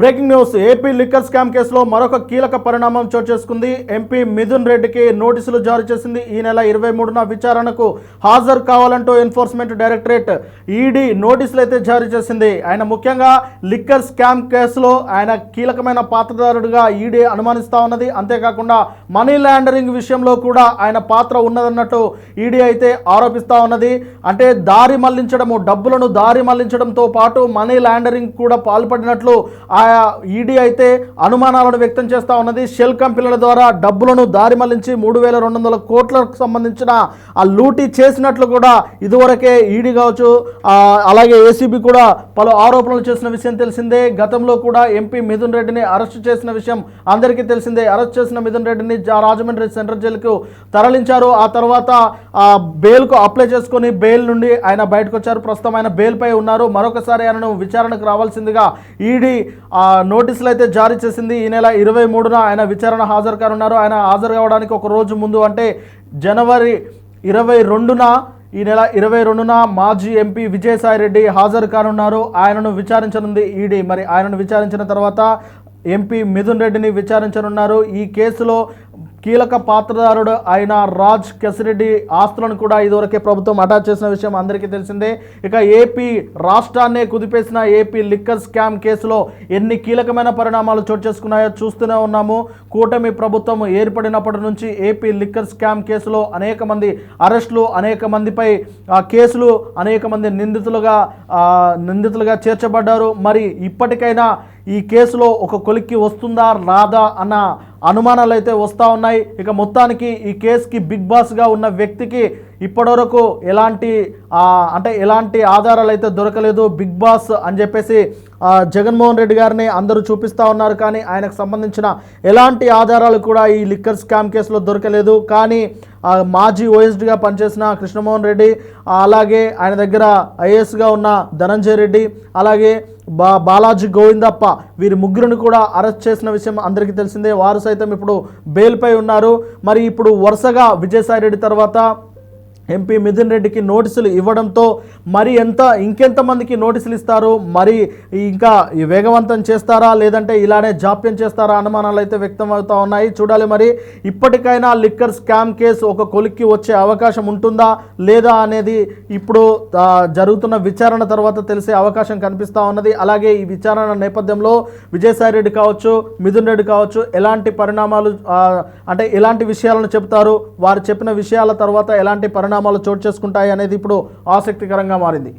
Breaking news. AP liquor scam కేసులో మరొక కీలక పరిణామం చోటు చేసుకుంది. ఎంపీ మిథున్ రెడ్డికి నోటీసులు జారీ చేసింది. ఈ నెల ఇరవై మూడున విచారణకు హాజరు కావాలంటూ ఎన్ఫోర్స్మెంట్ డైరెక్టరేట్ ఈడీ నోటీసులు అయితే జారీ చేసింది. ఆయన ముఖ్యంగా లిక్కర్ స్కామ్ కేసులో ఆయన కీలకమైన పాత్రదారుడిగా ఈడీ అనుమానిస్తా ఉన్నది. అంతేకాకుండా మనీ లాండరింగ్ విషయంలో కూడా ఆయన పాత్ర ఉన్నదన్నట్టు ఈడీ అయితే ఆరోపిస్తా ఉన్నది. అంటే దారి మళ్ళించడము డబ్బులను దారి మళ్ళించడంతో పాటు మనీ లాండరింగ్ కూడా పాల్పడినట్లు ఆయా ఈడీ అయితే అనుమానాలను వ్యక్తం చేస్తూ ఉన్నది. షెల్ కంపెనీల ద్వారా డబ్బులను దారి మళ్ళించి మూడు వేల రెండు వందల కోట్లకు సంబంధించిన ఆ లూటీ చేసినట్లు కూడా ఇదివరకే ఈడీ కావచ్చు అలాగే ఏసీబీ కూడా పలు ఆరోపణలు చేసిన విషయం తెలిసిందే. గతంలో కూడా ఎంపీ మిథున్ రెడ్డిని అరెస్ట్ చేసిన విషయం అందరికీ తెలిసిందే. అరెస్ట్ చేసిన మిథున్ రెడ్డిని జా- రాజమండ్రి సెంట్రల్ జైలుకు తరలించారు. ఆ తర్వాత ఆ, బెయిల్కు అప్లై చేసుకొని బెయిల్ నుండి ఆయన బయటకు వచ్చారు. ప్రస్తుతం ఆయన బెయిల్పై ఉన్నారు. మరొకసారి ఆయనను విచారణకు రావాల్సిందిగా ఈడీ నోటీసులు అయితే జారీ చేసింది. ఈ నెల ఇరవై మూడున ఆయన విచారణ హాజరు కానున్నారు ఆయన హాజరు కావడానికి ఒక రోజు ముందు అంటే జనవరి ఇరవై రెండున ఈ నెల ఇరవై రెండున మాజీ ఎంపీ విజయసాయి రెడ్డి హాజరు కానున్నారు. ఆయనను విచారించనుంది ఈడీ. మరి ఆయనను విచారించిన తర్వాత ఎంపీ మిథున్ రెడ్డిని విచారించనున్నారు. ఈ కేసులో కీలక పాత్రదారుడు అయిన రాజ్ కెసిరెడ్డి ఆస్తులను కూడా ఇదివరకే ప్రభుత్వం అటాచ్ చేసిన విషయం అందరికీ తెలిసిందే. ఇక ఏపీ రాష్ట్రాన్నే కుదిపేసిన ఏపీ లిక్కర్ స్కామ్ కేసులో ఎన్ని కీలకమైన పరిణామాలు చోటు చేసుకున్నాయో చూస్తూనే ఉన్నాము. కూటమి ప్రభుత్వం ఏర్పడినప్పటి నుంచి ఏపీ లిక్కర్ స్కామ్ కేసులో అనేక మంది అరెస్టులు అనేక మందిపై ఆ, కేసులు అనేక మంది నిందితులుగా నిందితులుగా చేర్చబడ్డారు. మరి ఇప్పటికైనా ఈ కేసులో ఒక కొలిక్కి వస్తుందా రాదా అన్న అనుమానాలు అయితే వస్తూ ఉన్నాయి. ఇక మొత్తానికి ఈ కేసుకి బిగ్ బాస్గా ఉన్న వ్యక్తికి ఇప్పటివరకు ఎలాంటి అంటే ఎలాంటి ఆధారాలు అయితే దొరకలేదు బిగ్ బాస్ అని చెప్పేసి జగన్మోహన్ రెడ్డి గారిని అందరూ చూపిస్తూ ఉన్నారు. కానీ ఆయనకు సంబంధించిన ఎలాంటి ఆధారాలు కూడా ఈ లిక్కర్ స్కామ్ కేసులో దొరకలేదు. కానీ మాజీ ఓఎస్డిగా పనిచేసిన కృష్ణమోహన్ రెడ్డి అలాగే ఆయన దగ్గర ఐఏఎస్గా ఉన్న ధనంజయ రెడ్డి అలాగే బా బాలాజీ గోవిందప్ప వీరి ముగ్గురిని కూడా అరెస్ట్ చేసిన విషయం అందరికీ తెలిసిందే. వారు సైతం ఇప్పుడు బెయిల్పై ఉన్నారు. మరి ఇప్పుడు వరుసగా విజయసాయి రెడ్డి తర్వాత ఎంపీ మిథున్ రెడ్డికి నోటీసులు ఇవ్వడంతో మరి ఎంత ఇంకెంతమందికి నోటీసులు ఇస్తారు? మరి ఇంకా వేగవంతం చేస్తారా? లేదంటే ఇలానే జాప్యం చేస్తారా? అనుమానాలు అయితే వ్యక్తం అవుతా ఉన్నాయి. చూడాలి మరి ఇప్పటికైనా లిక్కర్ స్కామ్ కేసు ఒక కొలిక్కి వచ్చే అవకాశం ఉంటుందా? లేదా అనేది ఇప్పుడు జరుగుతున్న విచారణ తర్వాత తెలిసే అవకాశం కనిపిస్తూ ఉన్నది. అలాగే ఈ విచారణ నేపథ్యంలో విజయసాయి రెడ్డి కావచ్చు మిథున్ రెడ్డి కావచ్చు ఎలాంటి పరిణామాలు అంటే ఎలాంటి విషయాలను చెప్తారు వారు చెప్పిన విషయాల తర్వాత ఎలాంటి పరిణామాలు పరిణామాలు చోటు చేసుకుంటాయి అనేది ఇప్పుడు ఆసక్తికరంగా మారింది.